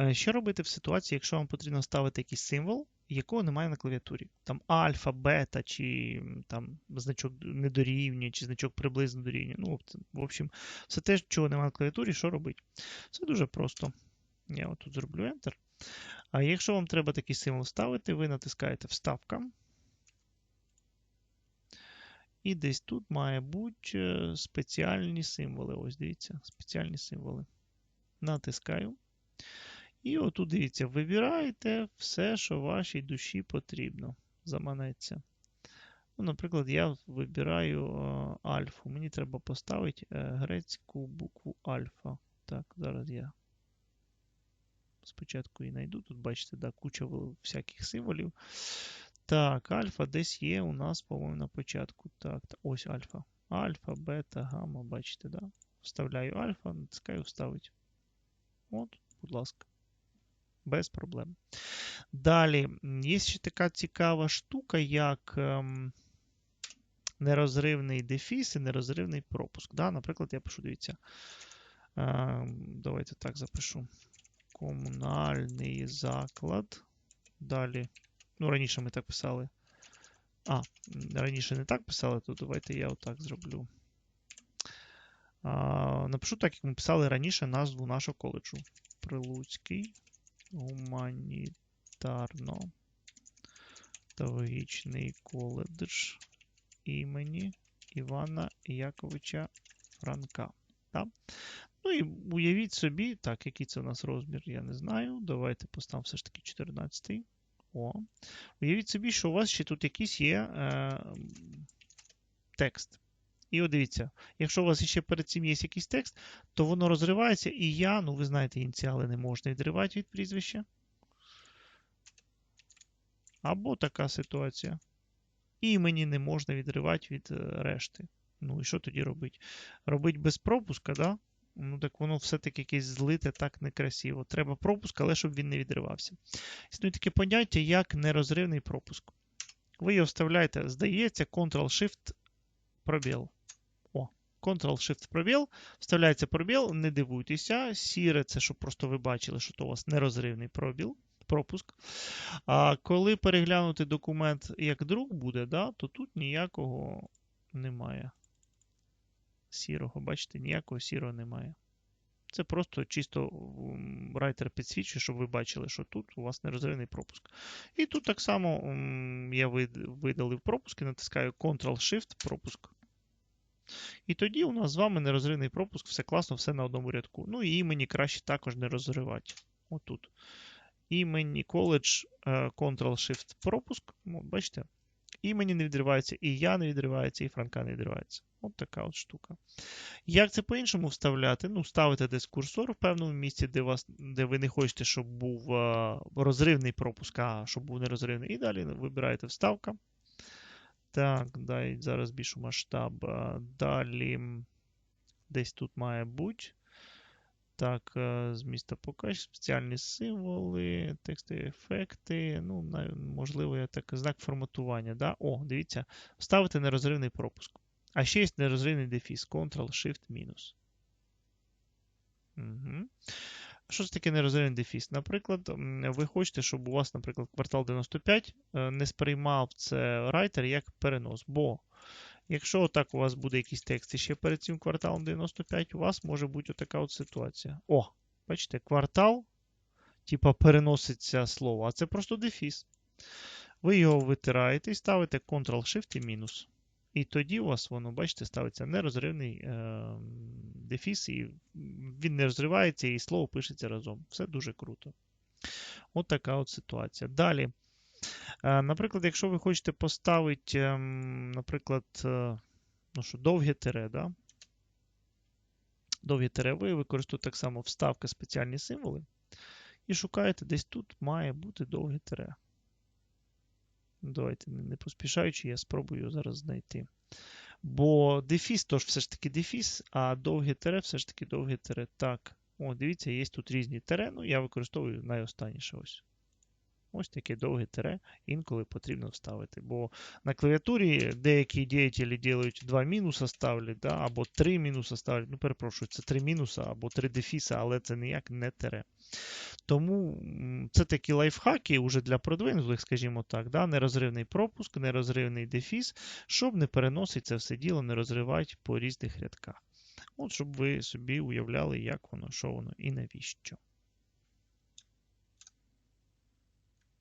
Е, Що робити в ситуації, якщо вам потрібно ставити якийсь символ, якого немає на клавіатурі? Там альфа, бета, чи там значок не дорівнює, чи значок приблизно дорівнює. Ну, в общем, все те, чого немає на клавіатурі, що робити? Все дуже просто. Я отут зроблю Enter. А якщо вам треба такий символ ставити, ви натискаєте Вставка. І десь тут має бути е, спеціальні символи. Ось дивіться, спеціальні символи. Натискаю. І отут дивіться, вибираєте все, що вашій душі потрібно. Заманеться. Ну, Наприклад, я вибираю е, альфу. Мені треба поставити е, грецьку букву альфа. Так, зараз я спочатку і знайду. Тут, бачите, да, куча всяких символів. Так, альфа десь є у нас, по-моєму, на початку. Так, та- ось альфа. Альфа, бета, гамма, бачите, да? Вставляю альфа, натискаю вставити. От, будь ласка. Без проблем. Далі, є ще така цікава штука, як ем, нерозривний дефіс і нерозривний пропуск. Да? Наприклад, я пишу, дивіться. Ем, давайте так запишу. Комунальний заклад. Далі. Ну, раніше ми так писали. А, раніше не так писали, то давайте я отак зроблю. Напишу так, як ми писали раніше назву нашого коледжу. Прилуцький гуманітарно педагогічний коледж імені Івана Яковича Франка. Так? Ну і уявіть собі, так, який це у нас розмір, я не знаю. Давайте поставимо все ж таки 14. -й. О. Уявіть собі, що у вас ще тут якийсь є е, текст. І от дивіться, якщо у вас ще перед цим є якийсь текст, то воно розривається, і я, ну ви знаєте, ініціали не можна відривати від прізвища. Або така ситуація. І мені не можна відривати від е, решти. Ну і що тоді робити? Робить без пропуска, да? Ну так воно все-таки якесь злите так некрасиво. Треба пропуск, але щоб він не відривався. Існує таке поняття, як нерозривний пропуск. Ви його вставляєте, здається, Ctrl-Shift пробіл. Ctrl-Shift пробіл, вставляється пробіл, не дивуйтеся. Сіре це, щоб просто ви бачили, що то у вас нерозривний пробіл, пропуск. А коли переглянути документ як друг буде, да, то тут ніякого немає. Сірого, бачите, ніякого сірого немає. Це просто чисто райтер підсвічує, щоб ви бачили, що тут у вас нерозривний пропуск. І тут так само я видалив пропуск і натискаю Ctrl-Shift пропуск. І тоді у нас з вами нерозривний пропуск, все класно, все на одному рядку. Ну і імені краще також не розривати. Отут. Імені коледж е, Ctrl-Shift пропуск. Ну, бачите? Імені не відривається, і я не відривається, і Франка не відривається. От така от штука. Як це по-іншому вставляти? Ну, ставите десь курсор в певному місці, де, вас, де ви не хочете, щоб був е, розривний пропуск, а щоб був нерозривний. І далі вибираєте вставка. Так, дай зараз більшу масштаб. Далі десь тут має бути. Так, з міста покаж, спеціальні символи, текстові ефекти. Ну, можливо, я так знак форматування. Да? О, дивіться, ставити нерозривний пропуск. А ще є нерозривний дефіс. Ctrl-Shift. Угу. Що це таке нерозривний дефіс? Наприклад, ви хочете, щоб у вас, наприклад, квартал 95 е, не сприймав це райтер як перенос. Бо якщо отак у вас буде якийсь текст ще перед цим кварталом 95, у вас може бути отака от ситуація. О, бачите, квартал, типа переноситься слово, а це просто дефіс. Ви його витираєте і ставите Ctrl-Shift і мінус. І тоді у вас воно, бачите, ставиться нерозривний е, дефіс, і він не розривається, і слово пишеться разом. Все дуже круто. От така от ситуація. Далі. Е, наприклад, якщо ви хочете поставити, е, наприклад, е, ну що, довге тире, да? довге тире, ви використовуєте так само вставка спеціальні символи. І шукаєте, десь тут має бути довге тире. Давайте, не поспішаючи, я спробую зараз знайти. Бо дефіс то ж все ж таки дефіс, а довге тире все ж таки довге тире. Так. О, дивіться, є тут різні тире. Ну, я використовую найостанніше ось. Ось таке довге тире інколи потрібно вставити. Бо на клавіатурі деякі діятелі ділають два мінуса ставлять, да, або три мінуса ставлять. Ну, перепрошую, це три мінуса або три дефіса, але це ніяк не тире. Тому це такі лайфхаки вже для продвинутих, скажімо так, да, нерозривний пропуск, нерозривний дефіс, щоб не переносити це все діло, не розривати по різних рядках. От, щоб ви собі уявляли, як воно, що воно і навіщо.